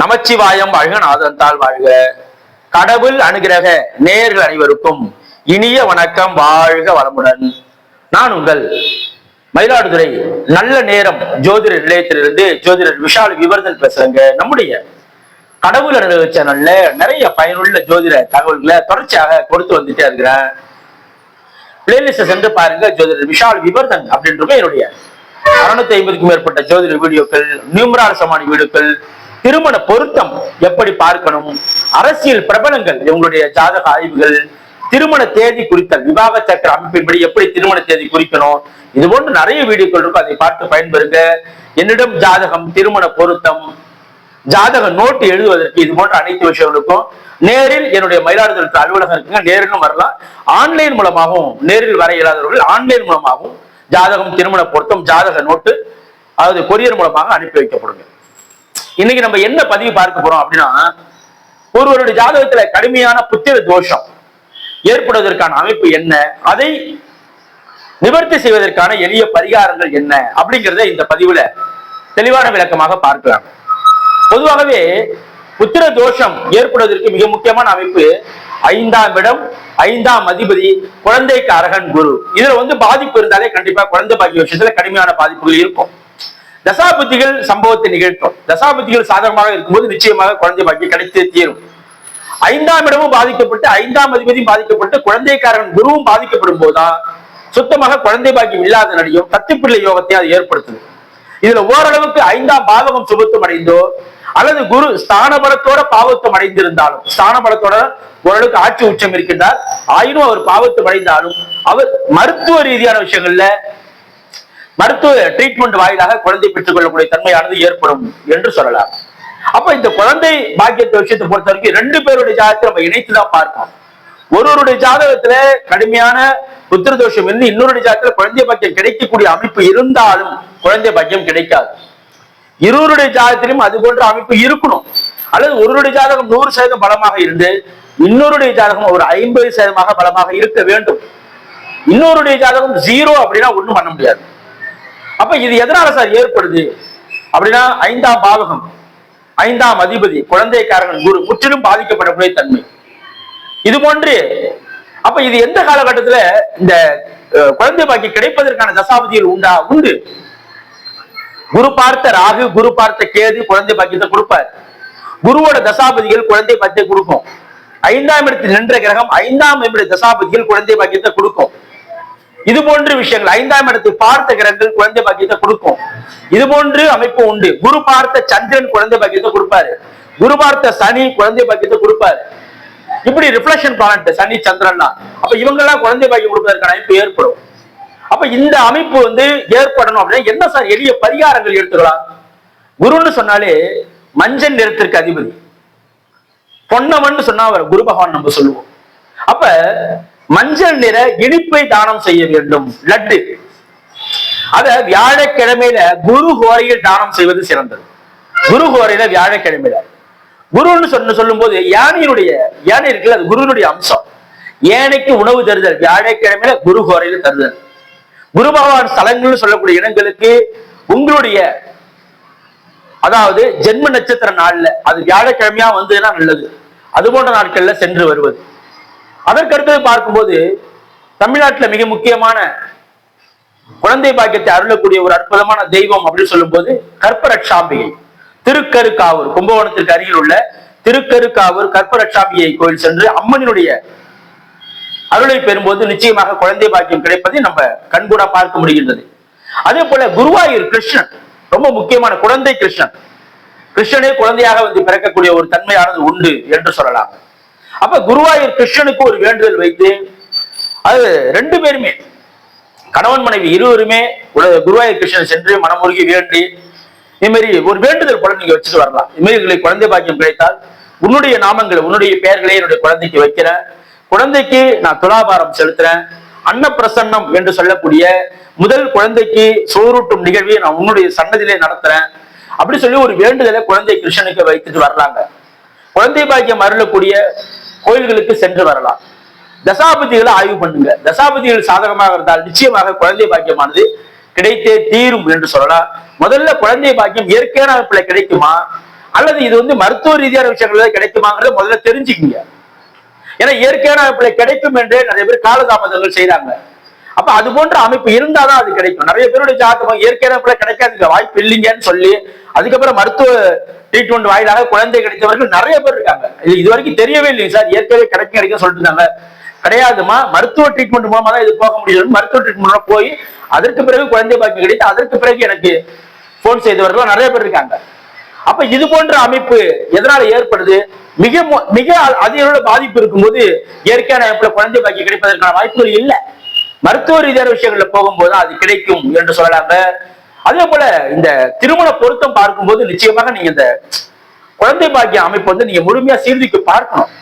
நமச்சிவாயம் வாழ்க நாதந்தால் வாழ்க. கடவுள் அனுகிரக நேர்கள் அனைவருக்கும் இனிய வணக்கம் வாழ்க வளமுடன். நான் உங்கள் மயிலாடுதுறை நல்ல நேரம் ஜோதிடர் நிலையத்திலிருந்து ஜோதிடர் விஷால் விவரங்கள் பேசுறேங்க. நம்முடைய கடவுள் அனுகிரக சேனல்ல நிறைய பயனுள்ள ஜோதிட தகவல்களை தொடர்ச்சியாக கொடுத்து வந்துட்டே இருக்கிறேன். பிளேலிஸ்ட சென்று பாருங்க ஜோதிடர் விஷால் விவர்தன் அப்படின்றப்ப என்னுடைய அறுநூத்தி ஐம்பதுக்கும் மேற்பட்ட ஜோதிட வீடியோக்கள் நியூமரால் சமானி வீடியோக்கள் திருமண பொருத்தம் எப்படி பார்க்கணும்? அரசியல் பிரபலங்கள் இவங்களுடைய ஜாதக ஆய்வுகள் திருமண தேதி குறித்தல் விவாக சக்கர அமைப்பின்படி எப்படி திருமண தேதி குறிக்கணும்? இது போன்று நிறைய வீடியோக்கள் இருக்கும் அதை பார்த்து பயன்பெறுங்க. என்னிடம் ஜாதகம் திருமண பொருத்தம் ஜாதக நோட்டு எழுதுவதற்கு இது போன்ற அனைத்து விஷயங்களுக்கும் நேரில் என்னுடைய மயிலாடுதுறை அலுவலகம் இருக்குங்க நேரிலும் வரலாம். ஆன்லைன் மூலமாகவும் நேரில் வர இயலாதவர்கள் ஆன்லைன் மூலமாகவும் ஜாதகம் திருமண பொருத்தம் ஜாதக நோட்டு அதாவது கொரியர் மூலமாக அனுப்பி வைக்கப்படுங்க. இன்னைக்கு நம்ம என்ன பதிவு பார்க்க போறோம் அப்படின்னா ஒருவருடைய ஜாதகத்துல கடுமையான புத்திர தோஷம் ஏற்படுவதற்கான அமைப்பு என்ன? அதை நிவர்த்தி செய்வதற்கான எளிய பரிகாரங்கள் என்ன? அப்படிங்கிறத இந்த பதிவுல தெளிவான விளக்கமாக பார்க்கலாம். பொதுவாகவே புத்திர தோஷம் ஏற்படுவதற்கு மிக முக்கியமான அமைப்பு ஐந்தாம் இடம் ஐந்தாம் அதிபதி குழந்தைக்கு அரகன் குரு. இதுல வந்து பாதிப்பு இருந்தாலே கண்டிப்பா குழந்தை பாக்கிய விஷயத்துல கடுமையான பாதிப்புகள் இருக்கும். தசாபுத்திகள் சம்பவத்தை நிகழ்த்தும். தசாபுத்திகள் சாதகமாக இருக்கும்போது நிச்சயமாக குழந்தை பாக்கியம் கிடைத்து தீரும். ஐந்தாம் இடமும் பாதிக்கப்பட்டு ஐந்தாம் அதிபதியும் பாதிக்கப்பட்டு குழந்தைக்காரன் குருவும் பாதிக்கப்படும் போதுதான் சுத்தமாக குழந்தை பாக்கியம் இல்லாத நடியும் தத்துப்பிள்ளை யோகத்தை அது ஏற்படுத்துது. இதுல ஓரளவுக்கு ஐந்தாம் பாவகம் சுபத்துவம் அடைந்தோ அல்லது குரு ஸ்தானபலத்தோட பாவத்தம் அடைந்திருந்தாலும் ஸ்தானபலத்தோட ஓரளவுக்கு ஆட்சி உச்சம் இருக்கின்றார். ஆயினும் அவர் பாவத்தம் அடைந்தாலும் அவர் மருத்துவ ரீதியான விஷயங்கள்ல மருத்துவ ட்ரீட்மெண்ட் வாயிலாக குழந்தை பெற்றுக் கொள்ளக்கூடிய தன்மையானது ஏற்படும் என்று சொல்லலாம். அப்ப இந்த குழந்தை பாக்கியத்தை விஷயத்தை பொறுத்த வரைக்கும் ரெண்டு பேருடைய ஜாதகத்தை நம்ம இணைத்துதான் பார்ப்போம் ஒருவருடைய ஜாதகத்துல கடுமையான புத்திர தோஷம் இருந்து இன்னொருடைய ஜாதகத்துல குழந்தை பாக்கியம் கிடைக்கக்கூடிய அமைப்பு இருந்தாலும் குழந்தை பாக்கியம் கிடைக்காது. இருவருடைய ஜாதகத்திலும் அது போன்ற அமைப்பு இருக்கணும். அல்லது ஒருவருடைய ஜாதகம் நூறு சதவீதம் பலமாக இருந்து இன்னொருடைய ஜாதகம் ஒரு ஐம்பது சதவீதமாக பலமாக இருக்க வேண்டும். இன்னொருடைய ஜாதகம் ஜீரோ அப்படின்னா ஒண்ணும் பண்ண முடியாது. அப்ப இது எதனால சார் ஏற்படுது? அப்படின்னா ஐந்தாம் பாவகம் ஐந்தாம் அதிபதி குழந்தைக்காரன் குரு முற்றிலும் பாதிக்கப்படக்கூடிய தன்மை. இது போன்று அப்ப இது எந்த காலகட்டத்துல இந்த குழந்தை பாக்கி கிடைப்பதற்கான தசாபதிகள் உண்டா? உண்டு. குரு பார்த்த ராகு குரு பார்த்த கேது குழந்தை பாக்கியத்தை கொடுப்பார். குருவோட தசாபதிகள் குழந்தை பாக்கியத்தை கொடுக்கும். ஐந்தாம் இடத்தில் நின்ற கிரகம் ஐந்தாம் இடத்துல தசாபதிகள் குழந்தை பாக்கியத்தை கொடுக்கும். இது போன்ற விஷயங்கள் ஐந்தாம் இடத்தை பார்த்த கிரகங்கள் குழந்தை பாக்கியத்தை கொடுக்கும். இது போன்று அமைப்பு உண்டு. குரு பார்த்த சந்திரன் குழந்தை பாக்கியத்தை கொடுப்பாரு. குரு பார்த்த சனி குழந்தை பாக்கியத்தை கொடுப்பாரு. இப்படி ரிஃப்ளெக்ஷன் பிளானட் சனி சந்திரன்லாம் அப்ப இவங்கெல்லாம் குழந்தை பாக்கியம் கொடுப்பதற்கான அமைப்பு ஏற்படும். அப்ப இந்த அமைப்பு வந்து ஏற்படணும் அப்படின்னா என்ன சார்? எளிய பரிகாரங்கள் எடுத்துக்கலாம். குருன்னு சொன்னாலே மஞ்சள் நிறத்திற்கு அதிபதி. பொன்னவன் சொன்னா அவர் குரு பகவான் நம்ம சொல்லுவோம். அப்ப மஞ்சள் நிற இனிப்பை தானம் செய்ய வேண்டும். லட்டு. அத வியாழக்கிழமையில குரு ஹோரையில் தானம் செய்வது சிறந்தது. குரு ஹோரையில வியாழக்கிழமையில. குருன்னு சொன்ன சொல்லும் போது யானையினுடைய யானை இருக்குல்ல அது குருனுடைய அம்சம். யானைக்கு உணவு தருதல். வியாழக்கிழமையில குரு ஹோரையில தருதல். குரு பகவான் ஸ்தலங்கள்னு சொல்லக்கூடிய இடங்களுக்கு உங்களுடைய அதாவது ஜென்ம நட்சத்திர நாள்ல அது வியாழக்கிழமையா வந்ததுன்னா நல்லது. அது போன்ற நாட்கள்ல சென்று வருவது. அதற்கடுத்தது பார்க்கும்போது தமிழ்நாட்டுல மிக முக்கியமான குழந்தை பாக்கியத்தை அருளக்கூடிய ஒரு அற்புதமான தெய்வம் அப்படின்னு சொல்லும் போது கற்பரட்சாம்பிகை திருக்கருக்காவூர் கும்பகோணத்திற்கு அருகில் உள்ள திருக்கருக்காவூர் கற்பரட்சாம்பிகை கோயில் சென்று அம்மனினுடைய அருளை பெறும்போது நிச்சயமாக குழந்தை பாக்கியம் கிடைப்பதை நம்ம கண்கூட பார்க்க முடிகின்றது. அதே போல குருவாயூர் கிருஷ்ணன் ரொம்ப முக்கியமான குழந்தை கிருஷ்ணன். கிருஷ்ணனே குழந்தையாக வந்து பிறக்கக்கூடிய ஒரு தன்மையானது உண்டு என்று சொல்லலாம். அப்ப குருவாயூர் கிருஷ்ணனுக்கு ஒரு வேண்டுதல் வைத்து அது ரெண்டு பேருமே கணவன் மனைவி இருவருமே குருவாயூர் கிருஷ்ணன் சென்று மனமுருகி வேண்டி இது மாதிரி ஒரு வேண்டுதல் கூட நீங்க வச்சுட்டு வரலாம். இது குழந்தை பாக்கியம் கிடைத்தால் உன்னுடைய நாமங்களை உன்னுடைய பெயர்களை என்னுடைய குழந்தைக்கு வைக்கிறேன். குழந்தைக்கு நான் துலாபாரம் செலுத்துறேன். அன்னப்பிரசன்னம் என்று சொல்லக்கூடிய முதல் குழந்தைக்கு சோறூட்டும் நிகழ்வை நான் உன்னுடைய சன்னதியிலே நடத்துறேன். அப்படி சொல்லி ஒரு வேண்டுதலை குழந்தை கிருஷ்ணனுக்கு வைத்துட்டு வர்றாங்க குழந்தை பாக்கியம் அருளக்கூடிய கோயில்களுக்கு சென்று வரலாம். தசாபதிகளை ஆய்வு பண்ணுங்க. தசாபதிகள் சாதகமாக இருந்தால் நிச்சயமாக குழந்தை பாக்கியமானது கிடைத்தே தீரும் என்று சொல்லலாம். முதல்ல குழந்தை பாக்கியம் இயற்கையான அமைப்புல கிடைக்குமா? அல்லது இது வந்து மருத்துவ ரீதியான விஷயங்கள்ல கிடைக்குமாங்கிறத முதல்ல தெரிஞ்சுக்கிங்க. ஏன்னா இயற்கையான அமைப்புல கிடைக்கும் என்று நிறைய பேர் காலதாமதங்கள் செய்யறாங்க அப்ப அது போன்ற அமைப்பு இருந்தாதான் அது கிடைக்கும். நிறைய பேருடைய ஜாதகம் இயற்கையான அமைப்புல கிடைக்காது வாய்ப்பு இல்லைங்கன்னு சொல்லி அதுக்கப்புறம் மருத்துவ ட்ரீட்மெண்ட் வாயிலாக குழந்தை கிடைத்தவர்கள் நிறைய பேர் இருக்காங்க. இது இது வரைக்கும் தெரியவே இல்லைங்க சார். இயற்கையாக கிடைக்கும் கிடைக்கும் சொல்லிட்டு இருந்தாங்க. கிடையாதுமா. மருத்துவ ட்ரீட்மெண்ட் மூலமா தான் இது போக முடியும். மருத்துவ ட்ரீட்மெண்ட் போய் அதற்கு பிறகு குழந்தை பாக்கியம் கிடைத்து அதற்கு பிறகு எனக்கு போன் செய்தவர்கள் நிறைய பேர் இருக்காங்க. அப்ப இது போன்ற அமைப்பு எதனால ஏற்படுது? மிக மிக அ- அதிக பாதிப்பு இருக்கும்போது இயற்கையான அமைப்புல குழந்தை பாக்கியம் கிடைப்பதற்கான வாய்ப்புகள் இல்லை. மருத்துவ ரீதியான விஷயங்கள்ல போகும்போது அது கிடைக்கும் என்று சொல்லலாங்க. அதே போல இந்த திருமண பொருத்தம் பார்க்கும்போது நிச்சயமாக நீங்க இந்த குழந்தை பாக்கிய அமைப்பு வந்து நீங்க முழுமையா சீர்திக்கு பார்க்கணும்.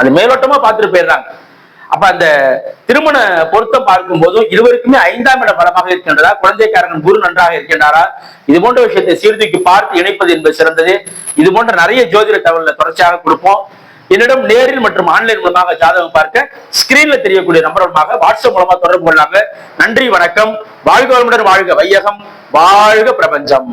அது மேலோட்டமா பார்த்துட்டு போயிடுறாங்க. அப்ப அந்த திருமண பொருத்தம் பார்க்கும் போதும் இருவருக்குமே ஐந்தாம் இட பலமாக இருக்கின்றதா? குழந்தைக்காரன் குரு நன்றாக இருக்கின்றாரா? இது போன்ற விஷயத்தை சீர்தூக்கி பார்த்து இணைப்பது என்பது சிறந்தது. இது போன்ற நிறைய ஜோதிட தகவல்களை தொடர்ச்சியாக கொடுப்போம். என்னிடம் நேரில் மற்றும் ஆன்லைன் மூலமாக ஜாதகம் பார்க்க ஸ்கிரீன்ல தெரியக்கூடிய நம்பர் மூலமாக வாட்ஸ்அப் மூலமா தொடர்பு கொள்ளாங்க. நன்றி வணக்கம். வாழ்க வளமுடன் வாழ்க வையகம். வாழ்க பிரபஞ்சம்.